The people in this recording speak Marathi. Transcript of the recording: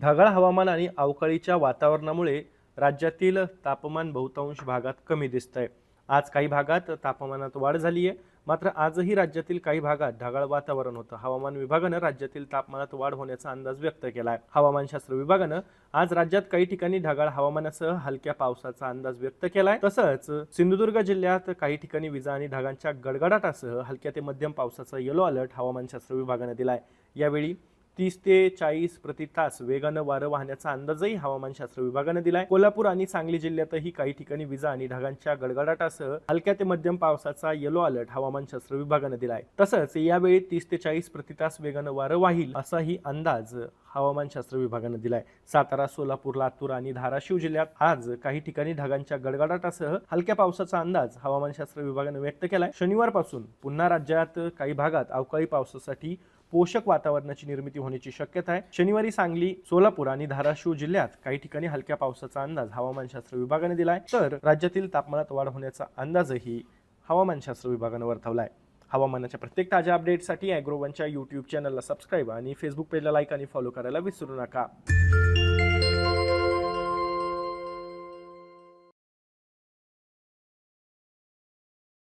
ढगाळ हवामान आणि अवकाळीच्या वातावरणामुळे राज्यातील तापमान बहुतांश भागात कमी दिसतंय. आज काही भागात तापमानात वाढ झाली आहे मात्र आजही राज्यातील काही भागात ढगाळ वातावरण होतं. हवामान विभागानं राज्यातील तापमानात वाढ होण्याचा अंदाज व्यक्त केला आहे हवामानशास्त्र विभागानं आज राज्यात काही ठिकाणी ढगाळ हवामानासह हलक्या पावसाचा अंदाज व्यक्त केला आहे तसंच सिंधुदुर्ग जिल्ह्यात काही ठिकाणी विजा आणि ढगांच्या गडगडाटासह हलक्या ते मध्यम पावसाचा येलो अलर्ट हवामानशास्त्र विभागानं दिला आहे यावेळी तीस ते चाळीस प्रति तास वेगानं वारं वाहण्याचा अंदाजही हवामानशास्त्र विभागानं दिलाय. कोल्हापूर आणि सांगली जिल्ह्यातही काही ठिकाणी विजा आणि ढगांच्या गडगडाटासह हलक्या ते मध्यम पावसाचा येलो अलर्ट हवामानशास्त्र विभागानं दिलाय. तसंच यावेळी तीस ते चाळीस प्रति तास वेगानं वारं वाहील असाही अंदाज हवामानशास्त्र विभागानं दिलाय. सातारा सोलापूर लातूर आणि धाराशिव जिल्ह्यात आज काही ठिकाणी ढगांच्या गडगडाटासह हलक्या पावसाचा अंदाज हवामानशास्त्र विभागानं व्यक्त केलाय. शनिवारपासून पुन्हा राज्यात काही भागात अवकाळी पावसासाठी पोषक वातावरणाची निर्मिती होण्याची शक्यता आहे. शनिवारी सांगली सोलापूर आणि धाराशिव जिल्ह्यात काही ठिकाणी हलक्या पावसाचा अंदाज हवामानशास्त्र विभागाने दिलाय. तर राज्यातील तापमानात वाढ होण्याचा अंदाजही हवामानशास्त्र विभागानं वर्तवलाय. हवामानाच्या प्रत्येक ताज्या अपडेटसाठी अॅग्रोवनच्या यूट्यूब चॅनलला सबस्क्राईब आणि फेसबुक पेजला लाईक आणि फॉलो करायला विसरू नका.